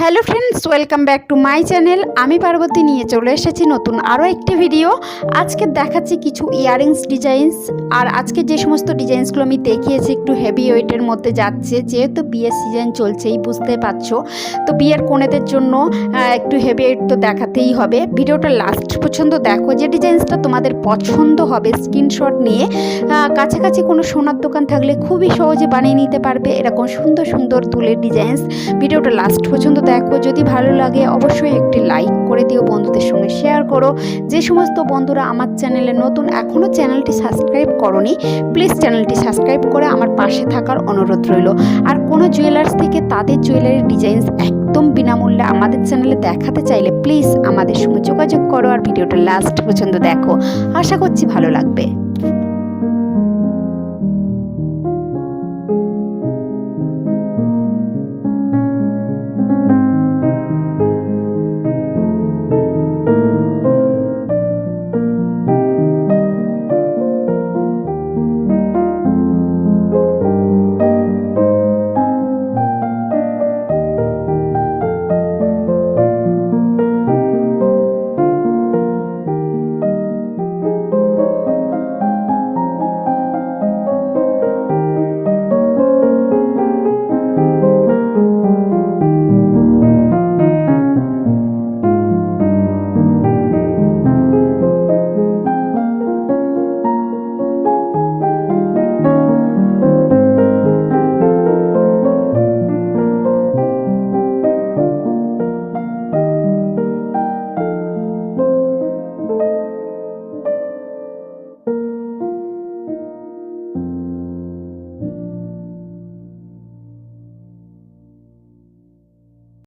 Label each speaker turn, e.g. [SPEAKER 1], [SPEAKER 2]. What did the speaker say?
[SPEAKER 1] Hello friends welcome back to my channel আমি পার্বতী নিয়ে চলে এসেছি নতুন আরও একটি ভিডিও আজকে দেখাচ্ছি কিছু ইয়াররিংস ডিজাইনস আর আজকে যে সমস্ত ডিজাইনসগুলো আমি দেখিয়েছি একটু হেভি ওয়েটের মধ্যে যাচ্ছে, যেহেতু বিয়ের সিজন চলছেই, বুঝতে পারছ। তো বিয়ের কোণেদের জন্য একটু হেভি ওয়েট তো দেখাতেই হবে। ভিডিওটা লাস্ট পর্যন্ত দেখো। যে ডিজাইনসটা তোমাদের পছন্দ হবে স্ক্রিনশট নিয়ে কাছাকাছি কোনো সোনার দোকান থাকলে খুবই সহজে বানিয়ে নিতে পারবে। এরকম সুন্দর সুন্দর তুলের ডিজাইনস ভিডিওটা লাস্ট পর্যন্ত দেখো, যদি ভালো লাগে অবশ্যই একটি লাইক করে দিও, বন্ধুদের সঙ্গে শেয়ার করো। যে সমস্ত বন্ধুরা আমার চ্যানেলে নতুন এখনও চ্যানেলটি সাবস্ক্রাইব করনি প্লিজ চ্যানেলটি সাবস্ক্রাইব করে আমার পাশে থাকার অনুরোধ রইল। আর কোনো জুয়েলার্স থেকে তাদের জুয়েলারির ডিজাইনস একদম বিনামূল্যে আমাদের চ্যানেলে দেখাতে চাইলে প্লিজ আমাদের সঙ্গে যোগাযোগ করো। আর ভিডিওটা লাস্ট পর্যন্ত দেখো। আশা করছি ভালো লাগবে।